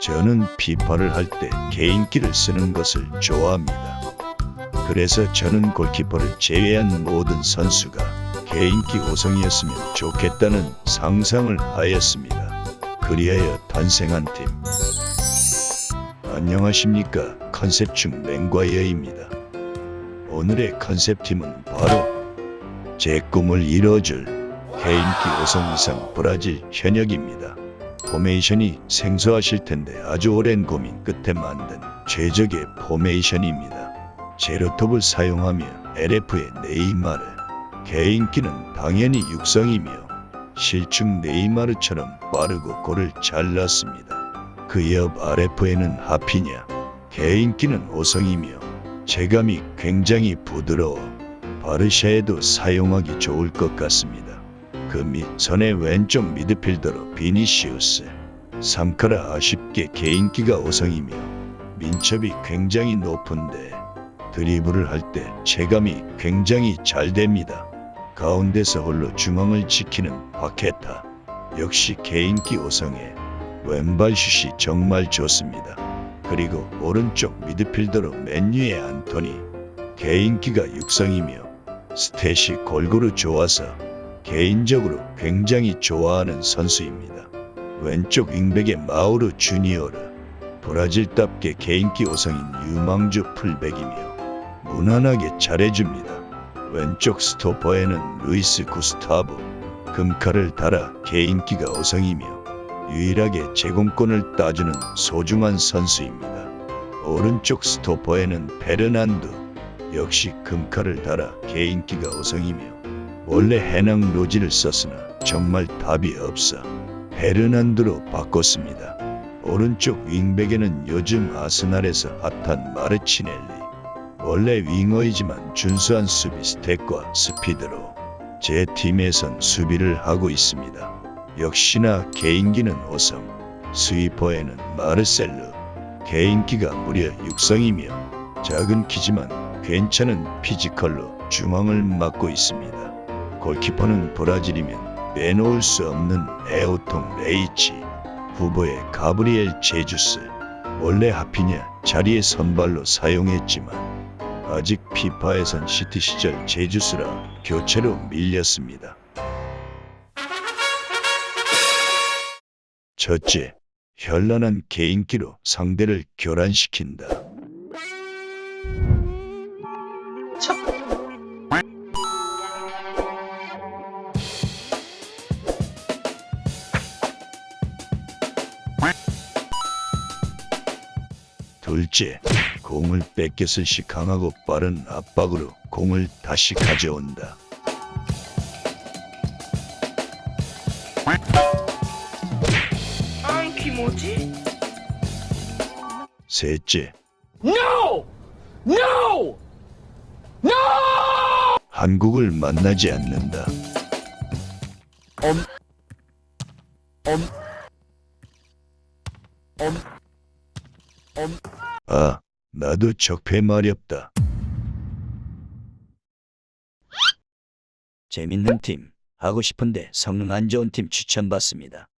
저는 피파를 할 때 개인기를 쓰는 것을 좋아합니다. 그래서 저는 골키퍼를 제외한 모든 선수가 개인기 5성이었으면 좋겠다는 상상을 하였습니다. 그리하여 탄생한 팀. 안녕하십니까 컨셉충 맹과이어입니다. 오늘의 컨셉팀은 바로 제 꿈을 이뤄줄 개인기 5성 이상 브라질 현역입니다. 포메이션이 생소하실 텐데 아주 오랜 고민 끝에 만든 최적의 포메이션입니다. 제로톱을 사용하며 LF의 네이마르 개인기는 당연히 육성이며 실축 네이마르처럼 빠르고 골을 잘 넣습니다. 그 옆 RF에는 하피냐 개인기는 5성이며 체감이 굉장히 부드러워 바르샤에도 사용하기 좋을 것 같습니다. 그 밑선의 왼쪽 미드필더로 비니시우스 삼카라 아쉽게 개인기가 5성이며 민첩이 굉장히 높은데 드리블을 할 때 체감이 굉장히 잘 됩니다. 가운데서 홀로 중앙을 지키는 바케타 역시 개인기 5성에 왼발 슛이 정말 좋습니다. 그리고 오른쪽 미드필더로 맨유의 안토니 개인기가 6성이며 스탯이 골고루 좋아서 개인적으로 굉장히 좋아하는 선수입니다. 왼쪽 윙백의 마우르 주니어르 브라질답게 개인기 5성인 유망주 풀백이며 무난하게 잘해줍니다. 왼쪽 스토퍼에는 루이스 구스타브 금칼을 달아 개인기가 5성이며 유일하게 제공권을 따주는 소중한 선수입니다. 오른쪽 스토퍼에는 베르난두 역시 금칼을 달아 개인기가 5성이며 원래 해낭 로지를 썼으나 정말 답이 없어 베르난두로 바꿨습니다. 오른쪽 윙백에는 요즘 아스날에서 핫한 마르치넬리 원래 윙어이지만 준수한 수비 스택과 스피드로 제 팀에선 수비를 하고 있습니다. 역시나 개인기는 5성, 스위퍼에는 마르셀르, 개인기가 무려 6성이며 작은 키지만 괜찮은 피지컬로 중앙을 맡고 있습니다. 골키퍼는 브라질이면 빼놓을 수 없는 에오통 레이치, 후보의 가브리엘 제주스, 원래 하피냐 자리에 선발로 사용했지만 아직 피파에선 시티 시절 제주스라 교체로 밀렸습니다. 첫째, 현란한 개인기로 상대를 교란시킨다. 둘째, 공을 뺏겼을 시 강하고 빠른 압박으로 공을 다시 가져온다. 안키 뭐지? 셋째, No! No! 한국을 만나지 않는다. 엄. 엄. 엄. 엄. 아, 나도 적폐 마렵다. 재밌는 팀, 하고 싶은데 성능 안 좋은 팀 추천받습니다.